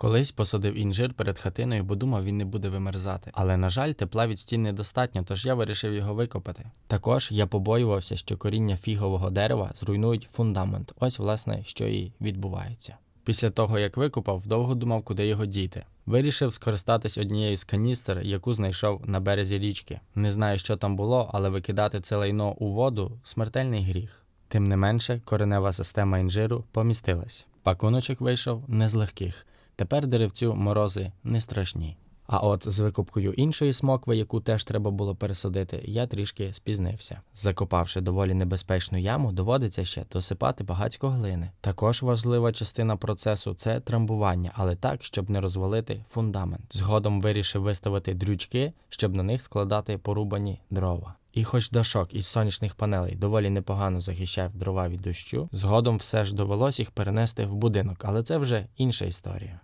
Колись посадив інжир перед хатиною, бо думав, він не буде вимерзати. Але, на жаль, тепла від стін недостатньо, тож я вирішив його викопати. Також я побоювався, що коріння фігового дерева зруйнують фундамент. Ось, власне, що і відбувається. Після того, як викопав, довго думав, куди його діти. Вирішив скористатись однією з каністр, яку знайшов на березі річки. Не знаю, що там було, але викидати це лайно у воду смертельний гріх. Тим не менше, коренева система інжиру помістилась. Пакуночок вийшов не з легких. Тепер деревцю морози не страшні. А от з викупкою іншої смокви, яку теж треба було пересадити, я трішки спізнився. Закопавши доволі небезпечну яму, доводиться ще досипати багацько глини. Також важлива частина процесу це трамбування, але так, щоб не розвалити фундамент. Згодом вирішив виставити дрючки, щоб на них складати порубані дрова. І хоч дашок із сонячних панелей доволі непогано захищав дрова від дощу, згодом все ж довелось їх перенести в будинок, але це вже інша історія.